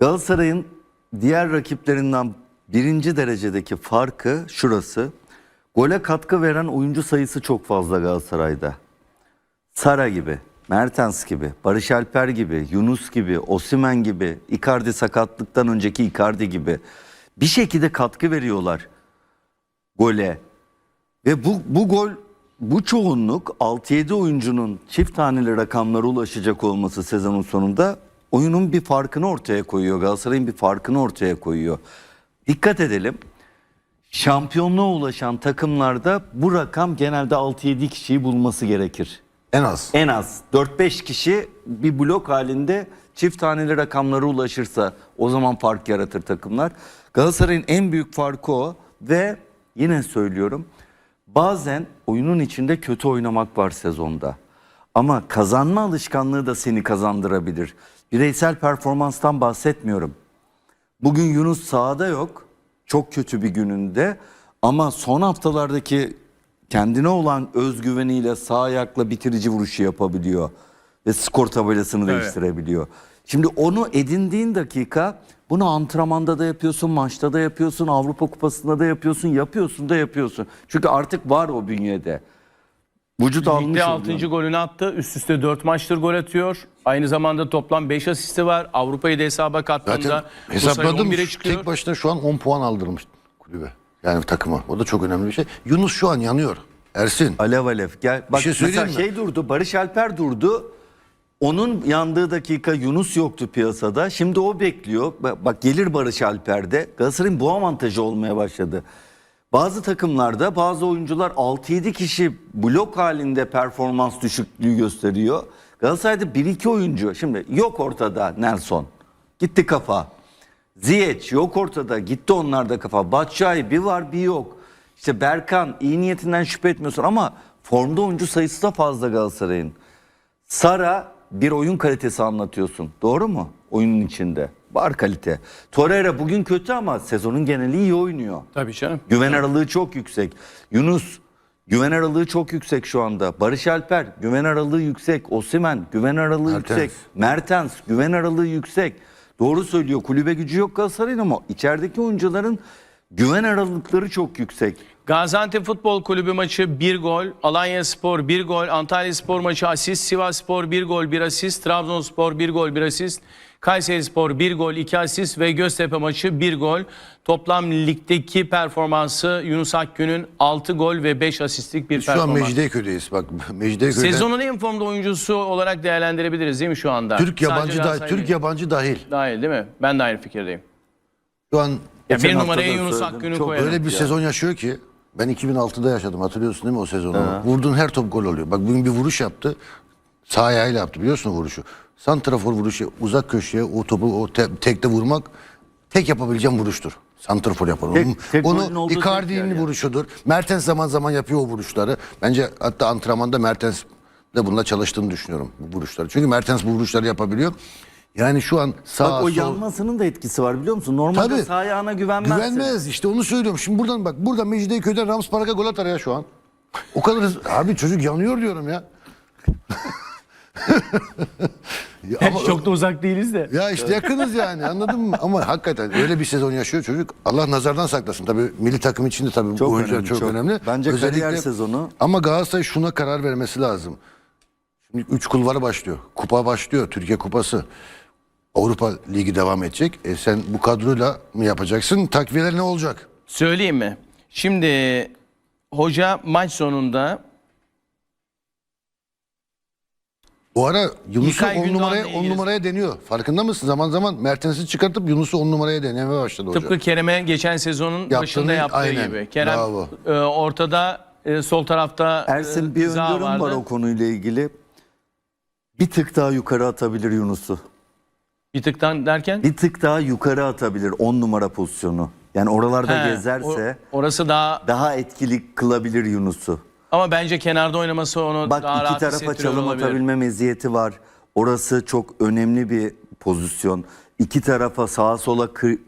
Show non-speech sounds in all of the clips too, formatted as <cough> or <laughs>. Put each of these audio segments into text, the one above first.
Galatasaray'ın diğer rakiplerinden birinci derecedeki farkı şurası. Gole katkı veren oyuncu sayısı çok fazla Galatasaray'da. Sara gibi, Mertens gibi, Barış Alper gibi, Yunus gibi, Osimen gibi, Icardi sakatlıktan önceki Icardi gibi bir şekilde katkı veriyorlar gole. Ve bu, bu gol, bu çoğunluk 6-7 oyuncunun çift taneli rakamlara ulaşacak olması sezonun sonunda oyunun bir farkını ortaya koyuyor. Galatasaray'ın bir farkını ortaya koyuyor. Dikkat edelim. Şampiyonluğa ulaşan takımlarda bu rakam genelde 6-7 kişiyi bulması gerekir. En az. En az 4-5 kişi bir blok halinde çift taneli rakamlara ulaşırsa o zaman fark yaratır takımlar. Galatasaray'ın en büyük farkı o ve yine söylüyorum bazen oyunun içinde kötü oynamak var sezonda. Ama kazanma alışkanlığı da seni kazandırabilir. Bireysel performanstan bahsetmiyorum. Bugün Yunus sahada yok. Çok kötü bir gününde. Ama son haftalardaki kendine olan özgüveniyle sağ ayakla bitirici vuruşu yapabiliyor. Ve skor tabelasını değiştirebiliyor. Şimdi onu edindiğin dakika bunu antrenmanda da yapıyorsun, maçta da yapıyorsun, Avrupa Kupası'nda da yapıyorsun, yapıyorsun da yapıyorsun. Çünkü artık var o bünyede. Vücut almış Ligde oluyor. 6. golünü attı. Üst üste 4 maçtır gol atıyor. Aynı zamanda toplam 5 asisti var. Avrupa'yı da hesaba kattığında Zaten bu sayı hesapladım 11'e çıkıyor. tek başına şu an 10 puan aldırmış kulübe. Yani takıma. O da çok önemli bir şey. Yunus şu an yanıyor. Ersin. Alev alev. Gel bak şey söyleyeyim mesela mi? şey durdu. Barış Alper durdu. Onun yandığı dakika Yunus yoktu piyasada. Şimdi o bekliyor. Bak, bak gelir Barış Alper'de. Galatasaray'ın bu avantajı olmaya başladı. Bazı takımlarda bazı oyuncular 6-7 kişi blok halinde performans düşüklüğü gösteriyor. Galatasaray'da 1-2 oyuncu. Şimdi yok ortada Nelson. Gitti kafa. Ziyech yok ortada. Gitti onlarda kafa. Batshuayi bir var bir yok. İşte Berkan iyi niyetinden şüphe etmiyorsun ama formda oyuncu sayısı da fazla Galatasaray'ın. Sara bir oyun kalitesi anlatıyorsun. Doğru mu? Oyunun içinde. Var kalite. Torreira bugün kötü ama sezonun geneli iyi oynuyor. Tabii canım. Güven aralığı çok yüksek. Yunus güven aralığı çok yüksek şu anda. Barış Alper güven aralığı yüksek. Osimen güven aralığı Mertens. yüksek. Mertens güven aralığı yüksek. Doğru söylüyor. Kulübe gücü yok Galatasaray'ın ama içerideki oyuncuların güven aralıkları çok yüksek. Gaziantep Futbol Kulübü maçı 1 gol, Alanya Spor 1 gol, Antalya Spor maçı asist, Sivas Spor 1 gol 1 asist, Trabzonspor 1 gol 1 asist, Kayseri Spor 1 gol 2 asist ve Göztepe maçı 1 gol. Toplam ligdeki performansı Yunus Akgün'ün 6 gol ve 5 asistlik bir Şu an performans. Mecidiyeköy'deyiz. Bak Mecidiyeköy'de Sezonun en formda oyuncusu olarak değerlendirebiliriz değil mi şu anda? Türk yabancı dahil. Türk değil. yabancı dahil. Dahil değil mi? Ben de aynı fikirdeyim. Şu an Ya bir numaraya Yunus. Akgün'ü Çok koyalım. öyle bir ya. sezon yaşıyor ki ben 2006'da yaşadım hatırlıyorsun değil mi o sezonu? Vurduğun her top gol oluyor. Bak bugün bir vuruş yaptı. Sağ ayağıyla yaptı biliyorsun o vuruşu. Santrafor vuruşu uzak köşeye o topu o te- tekte vurmak tek yapabileceğim vuruştur. Santrafor yapar. Tek- Onu- tek Onu Icardi'nin yani. vuruşudur. Mertens zaman zaman yapıyor o vuruşları. Bence hatta antrenmanda Mertens de bununla çalıştığını düşünüyorum bu vuruşları. Çünkü Mertens bu vuruşları yapabiliyor. Yani şu an sağ Bak o sol yanmasının da etkisi var biliyor musun? Normalde Tabii. sağ ayağına güvenmezsin. Güvenmez işte onu söylüyorum. Şimdi buradan bak burada Mecidiyeköy'den Rams Park'a gol atar ya şu an. O kadar abi çocuk yanıyor diyorum ya. <laughs> ya, ama- Çok da uzak değiliz de. ya işte yakınız yani anladın mı? Ama hakikaten öyle bir sezon yaşıyor çocuk. Allah nazardan saklasın. Tabii milli takım içinde tabii Çok bu oyuncular önemli, çok, çok. önemli. Bence kariyer sezonu. Ama Galatasaray şuna karar vermesi lazım. Şimdi 3 kulvarı başlıyor. Kupa başlıyor. Türkiye Kupası. Avrupa Ligi devam edecek. E sen bu kadroyla mı yapacaksın? Takviyeler ne olacak? Söyleyeyim mi? Şimdi hoca maç sonunda Bu ara Yunus'u İlkay 10 Gündoğan'la numaraya 10 ilgili- numaraya deniyor. Farkında mısın? Zaman zaman Mertens'i çıkartıp Yunus'u 10 numaraya denemeye başladı hoca. tıpkı Kerem'e geçen sezonun Yaptığını- başında yaptığı aynen. gibi. Kerem Bravo. e, ortada e, sol tarafta Ersin e, bir Zaha öngörüm var vardı. o konuyla ilgili. Bir tık daha yukarı atabilir Yunus'u. Bir tıktan derken Bir tık daha yukarı atabilir 10 numara pozisyonu. Yani oralarda He, gezerse o- orası daha daha etkili kılabilir Yunus'u. Ama bence kenarda oynaması onu Bak daha iki rahat tarafa hissettiriyor çalım olabilir. atabilme meziyeti var. Orası çok önemli bir pozisyon. İki tarafa sağa sola kı-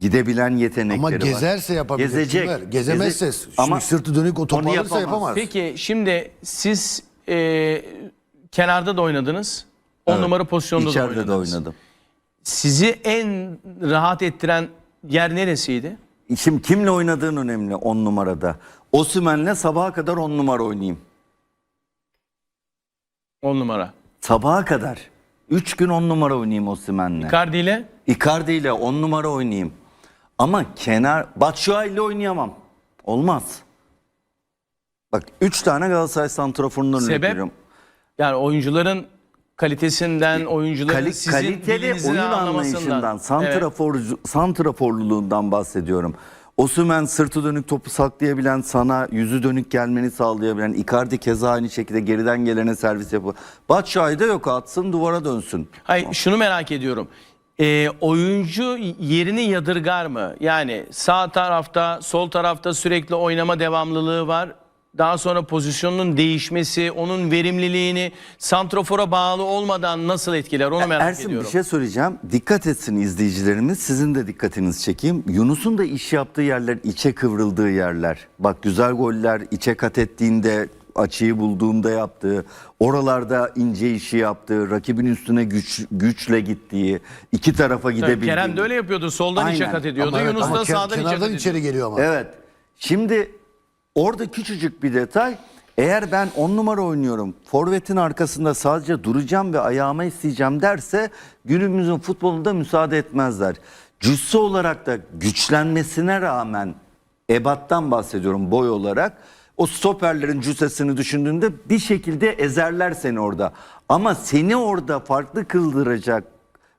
gidebilen yetenekleri Ama var. gezerse yapabilir. Gezecek. Süper. Gezemezse, Geze- şimdi Ama sırtı dönük o topu onu alırsa yapamaz. yapamaz. Peki şimdi siz e, kenarda da oynadınız. 10 numara pozisyonda da İçeride oynadınız. de oynadım. sizi en rahat ettiren yer neresiydi? Şimdi kimle oynadığın önemli 10 numarada. Osümen'le sabaha kadar 10 numara oynayayım. 10 numara. Sabaha kadar. 3 gün 10 numara oynayayım Osümen'le. Icardi ile Icardi ile 10 numara oynayayım. Ama kenar Batshuayi ile oynayamam. Olmaz. Bak 3 tane Galatasaray santraforundan örnek Sebep? veriyorum. yani oyuncuların kalitesinden, oyuncuların Kali- sizin kaliteli oyun anlamasından. anlayışından, santrafor, santraforluluğundan bahsediyorum. Osümen sırtı dönük topu saklayabilen, sana yüzü dönük gelmeni sağlayabilen, Icardi keza aynı şekilde geriden gelene servis yapıyor. Batshuayi de yok atsın duvara dönsün. Hayır şunu merak ediyorum. Ee, oyuncu yerini yadırgar mı? Yani sağ tarafta, sol tarafta sürekli oynama devamlılığı var. Daha sonra pozisyonun değişmesi, onun verimliliğini santrofora bağlı olmadan nasıl etkiler onu merak Ersin ediyorum. bir şey söyleyeceğim. Dikkat etsin izleyicilerimiz. Sizin de dikkatinizi çekeyim. Yunus'un da iş yaptığı yerler, içe kıvrıldığı yerler. Bak güzel goller içe kat ettiğinde, açıyı bulduğunda yaptığı, oralarda ince işi yaptığı, rakibin üstüne güç, güçle gittiği, iki tarafa gidebildiği. Kerem de öyle yapıyordu. Soldan içe Aynen. kat ediyordu. Ama evet, Yunus ama da sağdan içe kat ediyordu. içeri geliyor ama. Evet. Şimdi orada küçücük bir detay. Eğer ben 10 numara oynuyorum, forvetin arkasında sadece duracağım ve ayağıma isteyeceğim derse günümüzün futbolunda müsaade etmezler. Cüsse olarak da güçlenmesine rağmen ebattan bahsediyorum boy olarak. O stoperlerin cüssesini düşündüğünde bir şekilde ezerler seni orada. Ama seni orada farklı kıldıracak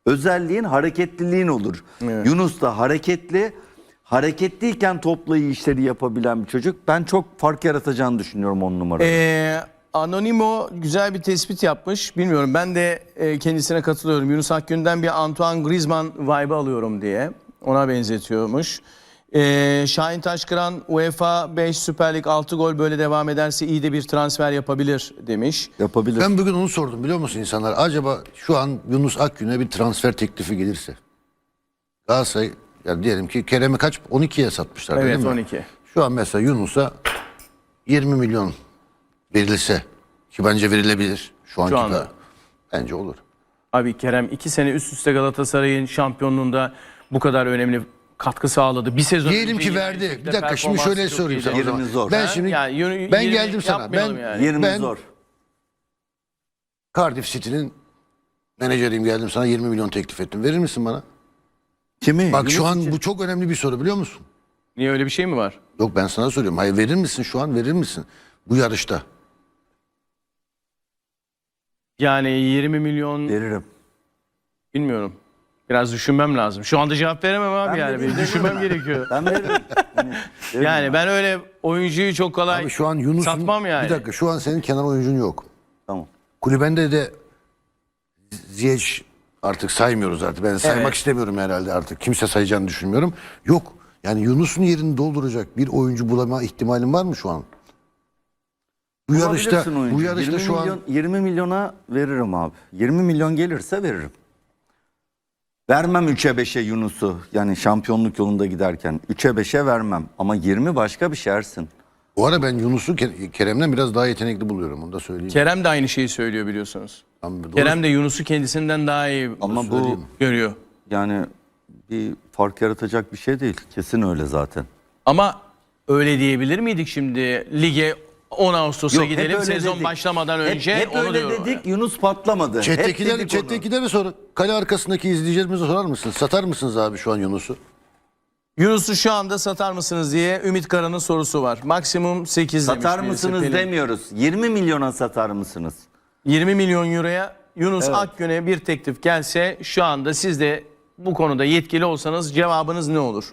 özelliğin hareketliliğin olur. Yunus da hareketli. Hareketliyken topla iyi işleri yapabilen bir çocuk. Ben çok fark yaratacağını düşünüyorum on numara. Ee, Anonimo güzel bir tespit yapmış. Bilmiyorum ben de e, kendisine katılıyorum. Yunus Akgün'den bir Antoine Griezmann vibe alıyorum diye. Ona benzetiyormuş. Ee, Şahin Taşkıran UEFA 5 Süper Lig 6 gol böyle devam ederse iyi de bir transfer yapabilir demiş. Yapabilir. Ben bugün onu sordum biliyor musun insanlar? Acaba şu an Yunus Akgün'e bir transfer teklifi gelirse. Galatasaray ya diyelim ki Kerem'i kaç? 12'ye satmışlar Evet, değil mi? 12. Şu an mesela Yunus'a 20 milyon verilse ki bence verilebilir şu anki anda. para. Bence olur. Abi Kerem 2 sene üst üste Galatasaray'ın şampiyonluğunda bu kadar önemli katkı sağladı. Bir sezon Diyelim ki verdi. Bir dakika şimdi şöyle sorayım sana. Yerimiz zor. Ben Ha? şimdi Yani yürü- ben geldim sana. Ben yani. Yerimiz ben- zor. Cardiff City'nin menajeriyim geldim sana 20 milyon teklif ettim. Verir misin bana? Kimi? Bak şu an için. bu çok önemli bir soru biliyor musun? Niye öyle bir şey mi var? Yok ben sana soruyorum. Hayır verir misin şu an verir misin? Bu yarışta. Yani 20 milyon veririm. bilmiyorum. Biraz düşünmem lazım. Şu anda cevap veremem abi Ben yani. Bir düşünmem gerekiyor. Ben veririm. <laughs> Hani, veririm Yani ben öyle oyuncuyu çok kolay Abi şu an Yunus'un satmam yani. bir dakika şu an senin kenar oyuncun yok. Tamam. Kulübende de Ziyech artık saymıyoruz artık. Ben saymak Evet. istemiyorum herhalde artık. Kimse sayacağını düşünmüyorum. Yok. Yani Yunus'un yerini dolduracak bir oyuncu bulama ihtimalin var mı şu an? Bu yarışta Bulabilirsin oyuncu. bu yarışta 20 şu milyon, an 20 milyona veririm abi. 20 milyon gelirse veririm. Vermem 3'e 5'e Yunus'u. Yani şampiyonluk yolunda giderken. 3'e 5'e vermem. Ama 20 başka bir şey Ersin. bu ara ben Yunus'u Ke- Kerem'den biraz daha yetenekli buluyorum. Onu da söyleyeyim. Kerem de aynı şeyi söylüyor biliyorsunuz. Doğru. Kerem de Yunus'u kendisinden daha iyi Ama bu görüyor. yani bir fark yaratacak bir şey değil. Kesin öyle zaten. Ama öyle diyebilir miydik şimdi lige 10 Ağustos'a Yok, hep gidelim öyle sezon dedik. başlamadan Hep- önce hep, onu öyle diyorum. dedik Yunus patlamadı. Hep Chat'tekiler, dedik onu. chat'tekilere sor. Kale arkasındaki izleyicilerimize sorar mısınız? Satar mısınız abi şu an Yunus'u? Yunus'u şu anda satar mısınız diye Ümit Kara'nın sorusu var. Maksimum 8 demiş Satar birisi, mısınız Pelin. demiyoruz. 20 milyona satar mısınız? 20 milyon euroya Yunus Evet. Akgün'e bir teklif gelse şu anda siz de bu konuda yetkili olsanız cevabınız ne olur?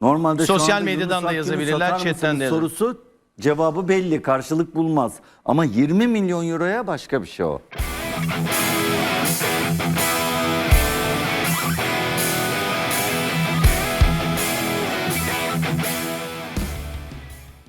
Normalde şu Sosyal anda medyadan Yunus da Akgün'ü yazabilirler, satar chatten mısınız de yazın. Sorusu cevabı belli karşılık bulmaz. Ama 20 milyon euroya başka bir şey o.